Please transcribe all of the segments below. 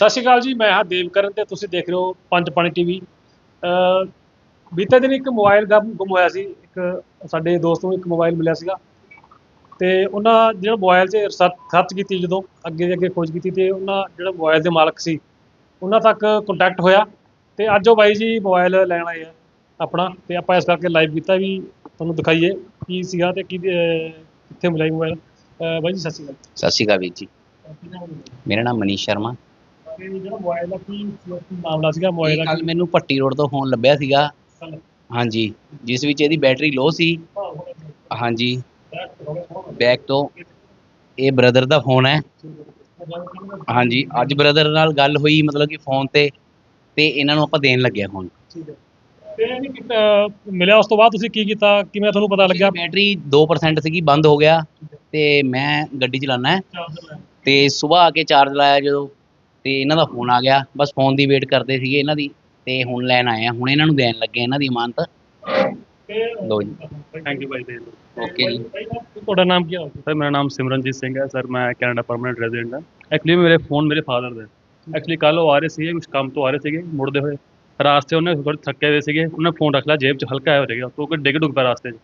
ਸਤਿ ਸ਼੍ਰੀ ਅਕਾਲ ਜੀ ਮੈਂ ਹਾਂ ਦੇਵਕਰਨ ਤੇ ਤੁਸੀਂ ਦੇਖ ਰਹੇ ਹੋ ਪੰਜ ਪਾਣੀ ਟੀਵੀ। ਅ ਬੀਤੇ ਦਿਨ ਇੱਕ ਮੋਬਾਈਲ ਗੁੰਮ ਗੁੰਮ ਹੋਇਆ ਸੀ ਇੱਕ ਸਾਡੇ ਦੋਸਤ ਨੂੰ ਇੱਕ ਮੋਬਾਈਲ ਮਿਲਿਆ ਸੀਗਾ। ਤੇ ਉਹਨਾਂ ਜਿਹੜਾ ਮੋਬਾਈਲ 'ਚ ਸਰਚ ਕੀਤੀ ਜਦੋਂ ਅੱਗੇ ਦੀ ਅੱਗੇ ਖੋਜ ਕੀਤੀ ਤੇ ਉਹਨਾਂ ਜਿਹੜਾ ਮੋਬਾਈਲ ਦੇ ਮਾਲਕ ਸੀ ਉਹਨਾਂ ਤੱਕ ਕੰਟੈਕਟ ਹੋਇਆ ਤੇ ਅੱਜ ਉਹ ਬਾਈ ਜੀ ਮੋਬਾਈਲ ਲੈਣ ਆਏ ਆ ਆਪਣਾ ਤੇ ਆਪਾਂ ਇਸ ਕਰਕੇ ਲਾਈਵ ਕੀਤਾ ਵੀ ਤੁਹਾਨੂੰ ਦਿਖਾਈਏ ਕੀ ਸੀਗਾ ਤੇ ਕੀ ਕਿੱਥੇ ਮਿਲਿਆ ਮੋਬਾਈਲ। ਬਾਈ ਜੀ ਸਤਿ ਸ਼੍ਰੀ ਅਕਾਲ। ਸਤਿ ਸ਼੍ਰੀ ਅਕਾਲ ਵੀਰ ਜੀ? ਮੇਰਾ ਨਾਮ ਮਨੀਸ਼ ਸ਼ਰਮਾ। ਤੇ ਜਿਹੜਾ ਮੋਬਾਈਲ ਦਾ ਕੀ ਕੀ ਮਾਮਲਾ ਸੀਗਾ ਮੋਬਾਈਲ ਦਾ ਕੱਲ ਮੈਨੂੰ ਪੱਟੀ ਰੋਡ ਤੋਂ ਫੋਨ ਲੱਭਿਆ ਸੀਗਾ? ਹਾਂਜੀ ਜਿਸ ਵਿੱਚ ਇਹਦੀ ਬੈਟਰੀ ਲੋ ਸੀ। ਹਾਂਜੀ। ਬੈਕ ਤੋਂ ਇਹ ਬ੍ਰਦਰ ਦਾ ਫੋਨ ਹੈ। ਹਾਂਜੀ ਅੱਜ ਬ੍ਰਦਰ ਨਾਲ ਗੱਲ ਹੋਈ ਮਤਲਬ ਕਿ ਫੋਨ ਤੇ ਤੇ ਇਹਨਾਂ ਨੂੰ ਆਪਾਂ ਦੇਣ ਲੱਗੇ ਫੋਨ। ਠੀਕ ਹੈ। ਤੇ ਇਹ ਨਹੀਂ ਕੀਤਾ ਮਿਲਿਆ ਉਸ ਤੋਂ ਬਾਅਦ ਤੁਸੀਂ ਕੀ ਕੀਤਾ? ਕਿਵੇਂ ਤੁਹਾਨੂੰ ਪਤਾ ਲੱਗਿਆ? ਬੈਟਰੀ 2% ਸੀਗੀ ਬੰਦ ਹੋ ਗਿਆ। ਤੇ ਮੈਂ ਗੱਡੀ ਚਲਾਉਣਾ ਹੈ। ਤੇ ਸਵੇਰ ਆ ਕੇ ਚਾਰਜ ਲਾਇਆ ਜਦੋਂ। ਤੇ ਇਹਨਾਂ ਦਾ ਫੋਨ ਆ ਗਿਆ। ਬਸ ਫੋਨ ਦੀ ਵੇਟ ਕਰਦੇ ਸੀਗੇ ਇਹਨਾਂ ਦੀ ਤੇ ਹੁਣ ਲੈਣ ਆਏ ਆ। ਹੁਣ ਇਹਨਾਂ ਨੂੰ ਦੇਣ ਲੱਗੇ ਇਹਨਾਂ ਦੀ ਅਮਾਨਤ। ਲਓ ਜੀ। ਥੈਂਕ ਯੂ ਭਾਈ ਦੇ ਓਕੇ ਜੀ। ਤੁਹਾਡਾ ਨਾਮ ਕੀ ਹੈ ਸਰ ਮੇਰਾ ਨਾਮ ਸਿਮਰਨਜੀਤ ਸਿੰਘ ਹੈ। ਸਰ ਮੈਂ ਕੈਨੇਡਾ ਪਰਮਨੈਂਟ ਰੈਜ਼ੀਡੈਂਟ ਹਾਂ। ਐਕਚੁਅਲੀ ਮੇਰੇ ਫੋਨ ਮੇਰੇ ਫਾਦਰ ਦਾ। ਐਕਚੁਅਲੀ ਕੱਲ ਉਹ ਆ ਰਹੇ ਸੀਗੇ ਕੁਝ ਕੰਮ ਤੋਂ ਆ ਰਹੇ ਸੀਗੇ ਮੁੜਦੇ ਹੋਏ। ਰਾਸਤੇ ਉਹਨੇ ਥੋੜੇ ਥੱਕੇ ਹੋਏ ਸੀਗੇ। ਉਹਨੇ ਫੋਨ ਰੱਖ ਲਿਆ ਜੇਬ 'ਚ ਹਲਕਾ ਹੋ ਰਿਹਾ ਤੋਂ ਕੋਈ ਡਿੱਗ ਡੁੱਗ ਪਿਆ ਰਾਸਤੇ 'ਚ।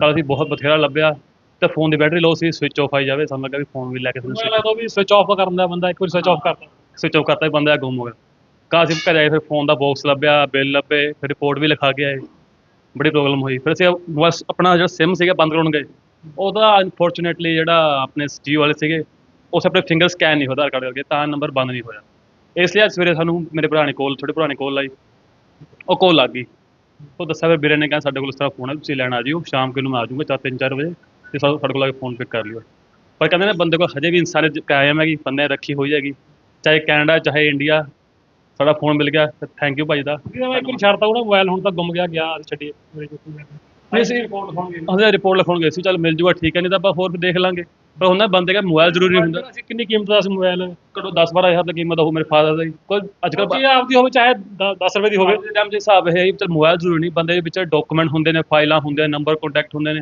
ਕੱਲ ਅਸੀਂ ਬਹੁਤ ਬਥੇਰਾ ਲੱਭਿਆ। ਤੇ ਫੋਨ ਦੀ ਬੈਟਰੀ ਲੋ ਸੀ ਸਵਿਚ ਆਫ ਆਈ ਜਾਵੇ। ਸਾਨੂੰ ਲੱਗਾ ਵੀ ਫੋਨ ਵੀ ਲੈ ਕੇ ਮੈਨੂੰ ਲੱਗਦਾ ਵੀ ਸਵਿਚ ਆਫ ਕਰਨ ਦਾ ਬੰਦਾ ਇੱਕ ਵਾਰੀ ਸਵਿਚ ਆਫ ਕਰਦਾ ਸਵਿਚ ਆਫ ਕਰਤਾ ਹੀ ਬੰਦਾ ਗੁੰਮ ਹੋ ਗਿਆ। ਕੱਲ੍ਹ ਅਸੀਂ ਘਰ ਆਏ, ਫਿਰ ਫੋਨ ਦਾ ਬਾਕਸ ਲੱਭਿਆ ਬਿੱਲ ਲੱਭੇ, ਫਿਰ ਰਿਪੋਰਟ ਵੀ ਲਿਖਾ ਕੇ ਆਏ। ਬੜੀ ਪ੍ਰੋਬਲਮ ਹੋਈ। ਫਿਰ ਅਸੀਂ ਬਸ ਆਪਣਾ ਜਿਹੜਾ ਸਿਮ ਸੀਗਾ ਬੰਦ ਕਰਾਉਣ ਗਏ। ਉਹਦਾ ਅਨਫੋਰਚੂਨੇਟਲੀ ਜਿਹੜਾ ਆਪਣੇ ਜੀਓ ਵਾਲੇ ਸੀਗੇ ਉਸ ਆਪਣੇ ਫਿੰਗਰ ਸਕੈਨ ਨਹੀਂ ਹੋਇਆ, ਆਧਾਰ ਕਾਰਡ ਕਰਕੇ, ਤਾਂ ਨੰਬਰ ਬੰਦ ਨਹੀਂ ਹੋਇਆ। ਇਸ ਲਈ ਅੱਜ ਸਵੇਰੇ ਸਾਨੂੰ ਮੇਰੇ ਭਰਾ ਨੇ ਕੋਲ ਛੋਟੇ ਭਰਾ ਨੇ ਕੋਲ ਲਾਈ। ਉਹ ਕੋਲ ਲੱਗ ਗਈ। ਉਹ ਦੱਸਿਆ ਫਿਰ ਵੀਰੇ ਨੇ ਕਿਹਾ ਸਾਡੇ ਕੋਲ ਇਸ ਤਰ੍ਹਾਂ ਫੋਨ ਹੈ ਤੁਸੀਂ ਲੈਣ ਆ ਜਿਓ, ਸ਼ਾਮ ਨੂੰ ਮੈਂ ਆ ਜਾਊਂਗਾ ਚਾਰ, ਤਿੰਨ, ਚਾਰ ਵਜੇ, ਤੇ ਸਾ- ਸਾਡੇ ਕੋਲ ਆ ਕੇ ਫੋਨ ਪਿਕ ਕਰ ਲਿਓ। ਪਰ ਕਹਿੰਦੇ ਨੇ ਬੰਦੇ ਕੋਲ ਹਜੇ ਵੀ ਇਨਸਾਨੀਅਤ ਕਾਇਮ ਹੈਗੀ, ਬੰਦੇ ਰੱਖੀ ਹੋਈ ਹੈਗੀ। ਚਾਹੇ ਕੈਨੇਡਾ ਚਾਹੇ ਇੰਡੀਆ ਸਾਡਾ ਫੋਨ ਮਿਲ ਗਿਆ ਥੈਂਕ ਯੂ ਭਾਈ ਦਾ। ਇੱਕ ਵਾਰੀ ਛੱਡਤਾ ਉਹਦਾ ਮੋਬਾਈਲ ਹੁਣ ਤਾਂ ਗੁੰਮ ਗਿਆ ਗਿਆ ਛੱਡੀਏ ਨਹੀਂ ਸੀ ਰਿਪੋਰਟ ਹੋਣਗੇ ਉਹਦੇ ਰਿਪੋਰਟ ਲਿਖਾਉਣਗੇ ਸੀ ਚੱਲ ਮਿਲ ਜੂਗਾ ਠੀਕ ਹੈ ਨਹੀਂ ਤਾਂ ਆਪਾਂ ਹੋਰ ਦੇਖ ਲਾਂਗੇ। ਪਰ ਹੁੰਦਾ ਬੰਦੇ ਦਾ ਮੋਬਾਈਲ ਜ਼ਰੂਰੀ ਹੁੰਦਾ। ਅਸੀਂ ਕਿੰਨੀ ਕੀਮਤ ਦਾ ਸੀ ਮੋਬਾਈਲ ਘੱਟੋ 10 12000 ਦੀ ਕੀਮਤ ਉਹ ਮੇਰੇ ਫਾਦਰ ਦਾ ਹੀ। ਕੋਈ ਅੱਜ ਕੱਲ੍ਹ ਜੇ ਆਪਦੀ ਹੋਵੇ ਚਾਹੇ 10 ਰੁਪਏ ਦੀ ਹੋਵੇ। ਟਾਈਮ ਦੇ ਹਿਸਾਬ ਇਹ ਹੈ ਚੱਲ ਮੋਬਾਈਲ ਜ਼ਰੂਰੀ ਨਹੀਂ ਬੰਦੇ ਦੇ ਵਿੱਚ ਡਾਕੂਮੈਂਟ ਹੁੰਦੇ ਨੇ ਫਾਈਲਾਂ ਹੁੰਦੇ ਨੇ ਨੰਬਰ ਕੰਟੈਕਟ ਹੁੰਦੇ ਨੇ।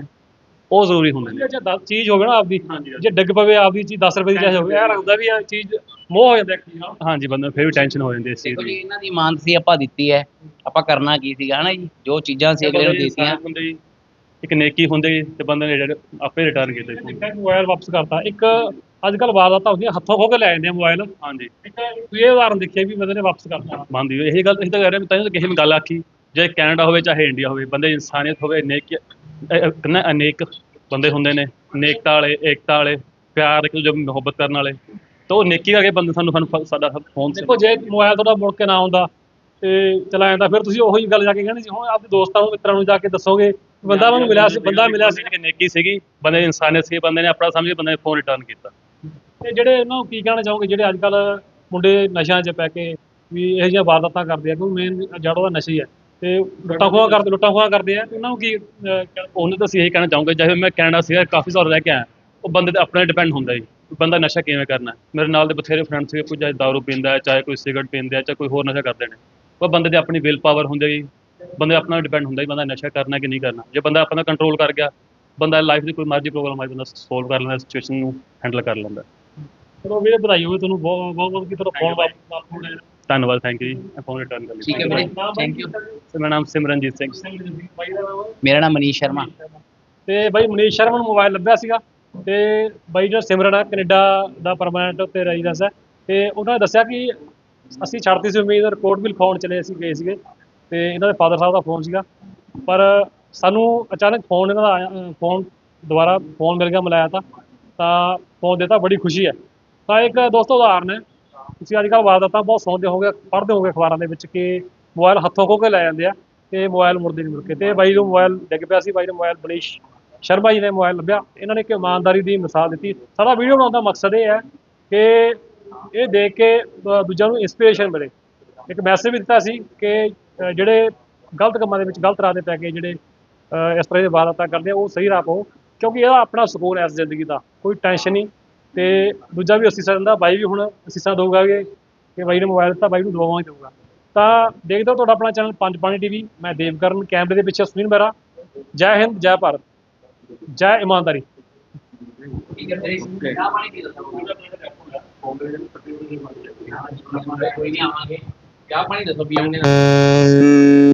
ਉਹ ਜ਼ਰੂਰੀ ਹੁੰਦੇ ਨੇ। ਜੇ ਦਸ ਚੀਜ਼ ਹੋਵੇ ਨਾ ਆਪਦੀ। ਜੇ ਡਿੱਗ ਪਵੇ ਆਪਦੀ ਚੀਜ਼ 10 ਰੁਪਏ ਦੀ ਚਾਹੇ ਹੋਵੇ। ਇਹ ਲੱਗਦਾ ਵੀ ਇਹ ਚੀਜ਼ ਮੋਹ ਹੋ ਜਾਂਦਾ ਇੱਕ ਚੀਜ਼ ਨਾਲ ਹਾਂਜੀ ਬੰਦੇ ਫਿਰ ਵੀ ਟੈਨਸ਼ਨ ਹੋ ਜਾਂਦੀ ਹੈ ਇਸ ਚੀਜ਼ ਦੀ। ਇਹਨਾਂ ਦੀ ਇਮਾਨਤ ਸੀ ਆਪਾਂ ਦਿੱਤੀ ਹੈ। ਆਪਾਂ ਕਰਨਾ ਕੀ ਸੀਗਾ ਹਨਾ ਜੀ? ਜੋ ਚੀਜ਼ਾਂ ਸੀ ਅਗਲੇ ਨੂੰ ਦਿੱਤੀਆਂ। ਹੁੰਦੇ ਜੀ ਇੱਕ ਨੇਕੀ ਹੁੰਦੇ ਤੇ ਬੰਦੇ ਨੇ ਜਿਹੜੇ ਆਪੇ ਰਿਟਰਨ ਕੀਤੇ ਇੱਕ ਮੋਬਾਈਲ ਵਾਪਸ ਕਰਤਾ। ਇੱਕ ਅੱਜ ਕੱਲ ਵਾਰਦਾਤਾਂ ਹੁੰਦੀਆਂ ਹੱਥੋਂ ਖੋ ਕੇ ਲੈ ਜਾਂਦੇ ਆ ਮੋਬਾਈਲ ਹਾਂਜੀ। ਇੱਕ ਤੁਸੀਂ ਇਹ ਉਦਾਹਰਨ ਦੇਖਿਆ ਵੀ ਬੰਦੇ ਨੇ ਵਾਪਸ ਕਰਤਾ। ਬੰਦ ਹੀ। ਇਹੀ ਗੱਲ ਅਸੀਂ ਤਾਂ ਕਹਿ ਰਹੇ ਹਾਂ ਤਾਂ ਕਿਸੇ ਨੇ ਗੱਲ ਆਖੀ। ਜੇ ਕੈਨੇਡਾ ਹੋਵੇ ਚਾਹੇ ਇੰਡੀਆ ਹੋਵੇ ਬੰਦੇ ਦੀ ਇਨਸਾਨੀਅਤ ਹੋਵੇ ਨੇਕ ਕਿੰਨਾ ਅਨੇਕ ਬੰਦੇ ਹੁੰਦੇ ਨੇ ਨੇਕਤਾ ਵਾਲੇ ਏਕਤਾ ਵਾਲੇ ਪਿਆਰ ਇੱਕ ਦੂਜੇ ਨੂੰ ਮੁਹੱਬਤ ਕਰਨ ਵਾਲੇ। ਤਾਂ ਉਹ ਨੇਕੀ ਕਰਕੇ ਬੰਦੇ ਸਾਨੂੰ ਸਾਨੂੰ ਸਾਡਾ ਫੋਨ ਦੇਖੋ ਜੇ ਮੋਬਾਈਲ ਤੁਹਾਡਾ ਮੁੜ ਕੇ ਨਾ ਆਉਂਦਾ ਤੇ ਚਲਾ ਜਾਂਦਾ ਫਿਰ ਤੁਸੀਂ ਉਹੀ ਗੱਲ ਜਾ ਕੇ ਕਹਿਣੀ ਸੀ ਹੁਣ ਆਪਦੇ ਦੋਸਤਾਂ ਨੂੰ ਮਿੱਤਰਾਂ ਨੂੰ ਜਾ ਕੇ ਦੱਸੋਗੇ ਬੰਦਾ ਮੈਨੂੰ ਮਿਲਿਆ ਸੀ ਬੰਦਾ ਮਿਲਿਆ ਸੀ। ਕਿ ਨੇਕੀ ਸੀਗੀ ਬੰਦੇ ਦੀ ਇਨਸਾਨੀਅਤ ਸੀ ਬੰਦੇ ਨੇ ਆਪਣਾ ਸਮਝ ਕੇ ਬੰਦੇ ਨੇ ਫੋਨ ਰਿਟਰਨ ਕੀਤਾ। ਤੇ ਜਿਹੜੇ ਉਹਨਾਂ ਨੂੰ ਕੀ ਕਹਿਣਾ ਚਾਹੋਗੇ ਜਿਹੜੇ ਅੱਜ ਕੱਲ ਮੁੰਡੇ ਨਸ਼ਿਆਂ 'ਚ ਪੈ ਕੇ ਵੀ ਇਹੋ ਜਿਹੀਆਂ ਵਾਰਦਾਤਾਂ ਕਰਦੇ ਆ ਕਿਉਂਕਿ ਮੇਨ ਜੜ ਉਹਦਾ ਨਸ਼ਾ ਹੀ ਹੈ ਤੇ ਲੁੱਟਾਂ ਖੋਹਾਂ ਕਰਦੇ ਲੁੱਟਾਂ ਖੋਹਾਂ ਕਰਦੇ ਆ ਤੇ ਉਹਨਾਂ ਨੂੰ ਕੀ ਉਹਨੇ ਤਾਂ ਅਸੀਂ ਇਹੀ ਕਹਿਣਾ ਚਾਹੂੰਗਾ ਜਿਵੇਂ ਮੈਂ ਕੈਨੇਡਾ ਸੀਗਾ ਕਾਫੀ ਸਾਲ ਰਹਿ ਕੇ ਆਇਆ ਉਹ ਬੰਦੇ ਤੇ ਆਪਣੇ ਡਿਪੈਂਡ ਹੁੰਦਾ ਜੀ ਬੰਦਾ ਨਸ਼ਾ ਕਿਵੇਂ ਕਰਨਾ ਹੈ। ਮੇਰੇ ਨਾਲ ਦੇ ਬਥੇਰੇ ਫਰੈਂਡ ਸੀਗੇ ਕੋਈ ਚਾਹੇ ਦਾਰੂ ਪੀਂਦਾ ਹੈ ਚਾਹੇ ਕੋਈ ਸਿਗਰਟ ਪੀਂਦਾ ਹੈ ਚਾਹੇ ਕੋਈ ਹੋਰ ਨਸ਼ਾ ਕਰਦੇ ਨੇ ਉਹ ਬੰਦੇ ਦੀ ਆਪਣੀ ਵਿਲ ਪਾਵਰ ਹੁੰਦੀ ਹੈ ਜੀ ਬੰਦੇ ਆਪਣਾ ਡਿਪੈਂਡ ਹੁੰਦਾ ਜੀ ਬੰਦਾ ਨਸ਼ਾ ਕਰਨਾ ਕਿ ਨਹੀਂ ਕਰਨਾ ਜੇ ਬੰਦਾ ਆਪਣਾ ਕੰਟਰੋਲ ਕਰ ਗਿਆ ਬੰਦਾ ਲਾਈਫ ਦੀ ਕੋਈ ਮਰਜ਼ੀ ਪ੍ਰੋਬਲਮ ਆਈ ਬੰਦਾ ਸੋਲਵ ਕਰ ਲੈਂਦਾ ਸਿਚੁਏਸ਼ਨ ਨੂੰ ਹੈਂਡਲ ਕਰ ਲੈਂਦਾ। ਚਲੋ ਵੀਰੇ ਵਧਾਈ ਹੋਵੇ ਤੁਹਾਨੂੰ ਬਹੁਤ ਬਹੁਤ ਬਹੁਤ ਕਿ ਤੁਹਾਡਾ ਫੋਨ ਵਾਪਸ ਹੋ। ਧੰਨਵਾਦ thank you ji phone return ਕਰ ਠੀਕ ਹੈ ਵੀਰੇ ਥੈਂਕ ਯੂ ਮੇਰਾ ਨਾਮ ਸਿਮਰਨਜੀਤ ਸਿੰਘ। ਮੇਰਾ ਨਾਮ ਮਨੀਸ਼ ਸ਼ਰਮਾ। ਤੇ ਬਾਈ ਮਨੀਸ਼ ਸ਼ਰਮਾ ਨੂੰ ਮੋਬਾਈਲ ਲੱਭਿਆ ਸੀਗਾ ਤੇ ਬਾਈ ਜਿਹੜਾ ਸਿਮਰਨ ਹੈ ਕੈਨੇਡਾ ਦਾ ਪਰਮਾਨੈਂਟ ਉੱਤੇ ਰੈਜ਼ੀਡੈਂਸ ਹੈ। ਤੇ ਉਹਨਾਂ ਨੇ ਦੱਸਿਆ ਕਿ ਅਸੀਂ ਛੱਡਤੀ ਸੀ ਉਮੀਦ ਰਿਪੋਰਟ ਵੀ ਲਿਖਾਉਣ ਚਲੇ ਅਸੀਂ ਗਏ ਸੀਗੇ ਤੇ ਇਹਨਾਂ ਦੇ ਫਾਦਰ ਸਾਹਿਬ ਦਾ ਫੋਨ ਸੀਗਾ। ਪਰ ਸਾਨੂੰ ਅਚਾਨਕ ਫੋਨ ਇਹਨਾਂ ਦਾ ਆਇਆ ਫੋਨ ਦੁਬਾਰਾ ਫੋਨ ਮਿਲ ਗਿਆ ਮਿਲਾਇਆ ਤਾਂ ਤਾਂ ਫੋਨ ਦਿੱਤਾ ਬੜੀ ਖੁਸ਼ੀ ਹੈ। ਤਾਂ ਇੱਕ ਦੋਸਤੋ ਉਦਾਹਰਨ ਹੈ ਤੁਸੀਂ ਅੱਜ ਕੱਲ੍ਹ ਵਾਰਦਾਤਾਂ ਬਹੁਤ ਸੁਣਦੇ ਹੋਗੇ ਪੜ੍ਹਦੇ ਹੋਗੇ ਅਖਬਾਰਾਂ ਦੇ ਵਿੱਚ ਕਿ ਮੋਬਾਈਲ ਹੱਥੋਂ ਖੋ ਕੇ ਲੈ ਜਾਂਦੇ ਆ ਤੇ ਮੋਬਾਈਲ ਮੁੜਦੇ ਨਹੀਂ ਮੁੜ ਕੇ। ਤੇ ਬਾਈ ਨੂੰ ਮੋਬਾਈਲ ਡਿੱਗ ਪਿਆ ਸੀ, ਬਾਈ ਨੂੰ ਮੋਬਾਈਲ ਮਨੀਸ਼ ਸ਼ਰਮਾ ਜੀ ਨੇ ਮੋਬਾਈਲ ਲੱਭਿਆ। ਇਹਨਾਂ ਨੇ ਇੱਕ ਇਮਾਨਦਾਰੀ ਦੀ ਮਿਸਾਲ ਦਿੱਤੀ। ਸਾਡਾ ਵੀਡੀਓ ਬਣਾਉਣ ਦਾ ਮਕਸਦ ਇਹ ਹੈ ਕਿ ਇਹ ਦੇਖ ਕੇ ਦੂਜਿਆਂ ਨੂੰ ਇਨਸਪੀਰੇਸ਼ਨ ਮਿਲੇ। ਇੱਕ ਮੈਸੇਜ ਵੀ ਦਿੱਤਾ ਸੀ ਕਿ ਜਿਹੜੇ ਗਲਤ ਕੰਮਾਂ ਦੇ ਵਿੱਚ ਗਲਤ ਰਾਹ ਤੇ ਪੈ ਕੇ ਜਿਹੜੇ ਇਸ ਤਰ੍ਹਾਂ ਦੇ ਵਾਰਦਾਤਾਂ ਕਰਦੇ ਆ, ਉਹ ਸਹੀ ਰਾਹ ਪਾਓ। ਕਿਉਂਕਿ ਇਹਦਾ ਆਪਣਾ ਸਕੂਨ ਹੈ ਇਸ ਜ਼ਿੰਦਗੀ ਦਾ, ਕੋਈ ਟੈਨਸ਼ਨ ਨਹੀਂ। ਤੇ ਦੂਜਾ ਵੀ ਅਸੀਸਾਂ ਦਿੰਦਾ, ਬਾਈ ਵੀ ਹੁਣ ਅਸੀਸਾਂ ਦਊਗਾ ਕਿ ਬਾਈ ਨੇ ਮੋਬਾਈਲ ਦਿੱਤਾ, ਬਾਈ ਨੂੰ ਦੁਆਵਾਂ ਹੀ ਦਊਗਾ। ਤਾਂ ਦੇਖਦੇ ਹੋ ਤੁਹਾਡਾ ਆਪਣਾ ਚੈਨਲ ਪੰਜ ਪਾਣੀ ਟੀਵੀ, ਮੈਂ ਦੇਵਕਰਨ, ਕੈਮਰੇ ਦੇ ਪਿੱਛੇ ਸੁਨੀਲ ਮਹਿਰਾ ਜੈ ਹਿੰਦ, ਜੈ ਭਾਰਤ। ਜੈ ਇਮਾਨਦਾਰੀ। ਕੋਈ ਨਹੀਂ ਆਵਾਂਗੇ। ਚਾਹ ਪਾਣੀ ਦੱਸੋ ਪੀਵਾਂਗੇ